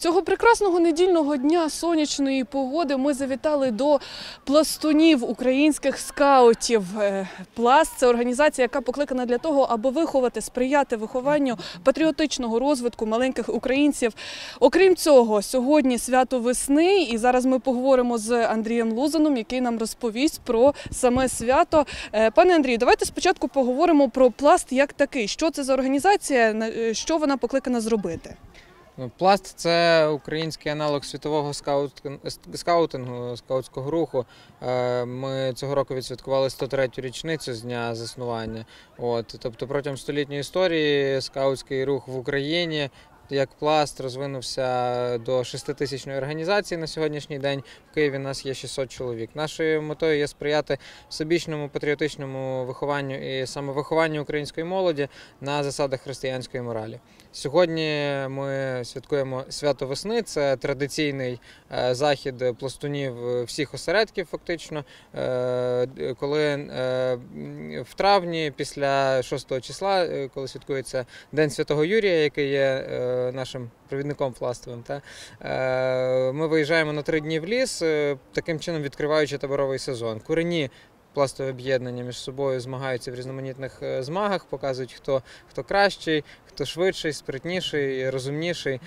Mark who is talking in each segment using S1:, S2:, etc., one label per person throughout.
S1: Цього прекрасного недільного дня сонячної погоди ми завітали до пластунів українських скаутів. Е, Пласт це організація, яка покликана для того, аби виховати, сприяти вихованню патріотичного розвитку маленьких українців. Окрім цього, сьогодні свято весни, і зараз ми поговоримо з Андрієм Лузаном, який нам розповість про саме свято. Е, Пане Андрію, давайте спочатку поговоримо про пласт як такий. Що це за організація, е, що вона покликана зробити?
S2: Пласт це український аналог світового скаут- скаутингу, скаутського руху. Е, Ми цього року відсвяткували 103-ю річницю з дня заснування. От, тобто протягом столітньої історії скаутський рух в Україні. Як пласт розвинувся до 6-тисячної організації на сьогоднішній день. В Києві нас є 600 чоловік. Нашою метою є сприяти всебічному патріотичному вихованню і самовихованню української молоді на засадах християнської моралі. Сьогодні ми святкуємо свято весни. Це традиційний е, захід пластунів е, всіх осередків, фактично. Е, Коли в травні, після 6 числа, коли святкується День Святого Юрія, який є нашим провідником пластовим, та, е, ми виїжджаємо на три дні в ліс, е, таким чином відкриваючи таборовий сезон. Курені пластове об'єднання між собою змагаються в різноманітних е, змагах, показують, хто, хто кращий, хто швидший, спритніший, розумніший.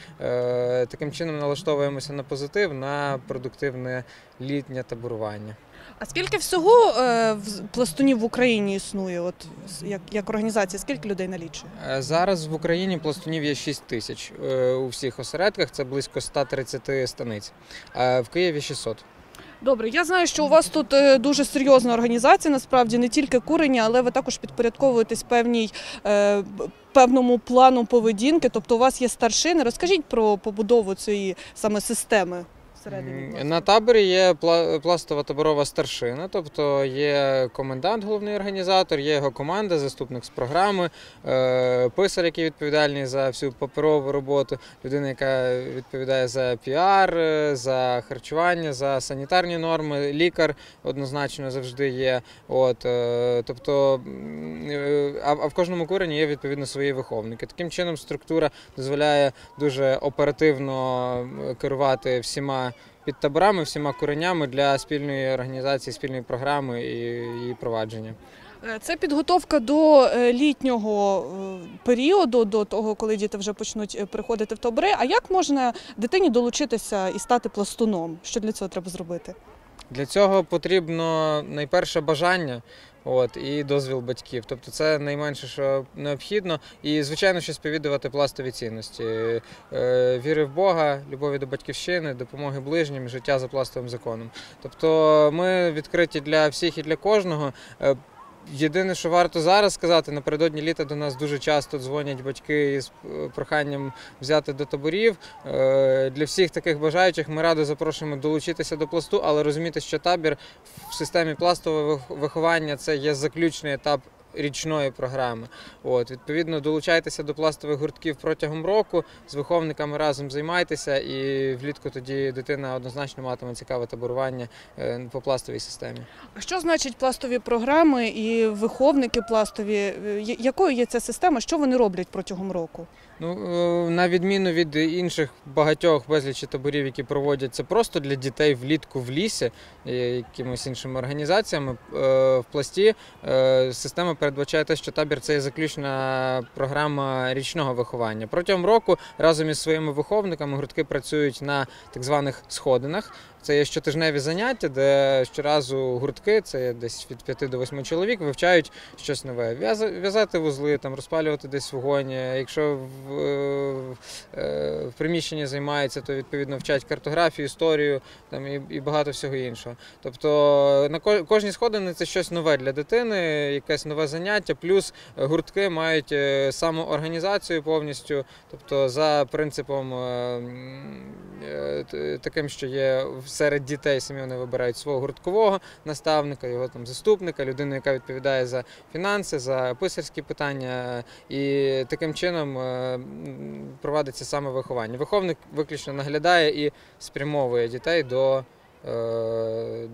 S2: Таким чином налаштовуємося на позитив, на продуктивне літнє таборування.
S1: А скільки всього е, в- пластунів в Україні існує? От с- як, як організація? Скільки людей налічує?
S2: Е, Зараз в Україні пластунів є 6 тисяч е, у всіх осередках, це близько 130 станиць. Е, В Києві 600.
S1: Добре, я знаю, що у вас тут е, дуже серйозна організація, насправді не тільки курення, але ви також підпорядковуєтесь певній е, б- певному плану поведінки. Тобто у вас є старшини. Розкажіть про побудову цієї саме системи всередині. Пласту.
S2: На таборі є пла- пластова таборова старшина, тобто є комендант, головний організатор, є його команда, заступник з програми, е, писар, який відповідальний за всю паперову роботу, людина, яка відповідає за піар, е, за харчування, за санітарні норми, лікар однозначно завжди є. От, е, тобто, а а в кожному курені є відповідно свої виховники. Таким чином, структура дозволяє дуже оперативно керувати всіма під таборами, всіма куренями для спільної організації, спільної програми і її провадження.
S1: Е, Це підготовка до е, літнього е, періоду, до того, коли діти вже почнуть е, приходити в табори. А як можна дитині долучитися і стати пластуном? Що для цього треба зробити?
S2: Для цього потрібно найперше бажання. От і дозвіл батьків, тобто це найменше, що необхідно, і звичайно, що сповідувати пластові цінності Е, віри в Бога, любові до батьківщини, допомоги ближнім, життя за пластовим законом. Тобто, ми відкриті для всіх і для кожного. Єдине, що варто зараз сказати, напередодні літа до нас дуже часто дзвонять батьки із е, проханням взяти до таборів. Е, Для всіх таких бажаючих ми радо запрошуємо долучитися до пласту, але розуміти, що табір в системі пластового виховання це є заключний етап. Річної програми, от відповідно долучайтеся до пластових гуртків протягом року. З виховниками разом займайтеся, і влітку тоді дитина однозначно матиме цікаве таборування е, по пластовій системі.
S1: А що значить пластові програми і виховники пластові? Е, Якою є ця система? Що вони роблять протягом року?
S2: Ну, е, на відміну від інших багатьох безлічі таборів, які проводяться просто для дітей влітку в лісі, якимись іншими організаціями, в пласті система передбачає те, що табір це є заключна програма річного виховання. Протягом року разом із своїми виховниками гуртки працюють на так званих сходинах. Це є щотижневі заняття, де щоразу гуртки, це десь від 5 до 8 чоловік, вивчають щось нове. В'язати вузли, там, розпалювати десь вогонь. Якщо в, е, в приміщенні займаються, то відповідно вчать картографію, історію там, і, і багато всього іншого. Тобто на ко- кожній сходині це щось нове для дитини, якесь нове заняття, плюс е, гуртки мають е, самоорганізацію повністю, тобто за принципом е, таким, що є серед дітей, самі вони вибирають свого гурткового наставника, його там заступника, людину, яка відповідає за фінанси, за писарські питання, і таким чином м, проводиться саме виховання. Виховник виключно наглядає і спрямовує дітей до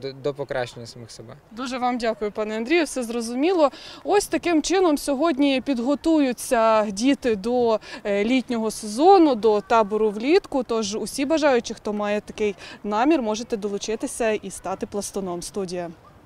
S2: до, до покращення самих себе.
S1: Дуже вам дякую, пане Андрію. Все зрозуміло. Ось таким чином сьогодні підготуються діти до е, літнього сезону, до табору влітку. Тож усі бажаючі, хто має такий намір, можете долучитися і стати пластуном. Студія.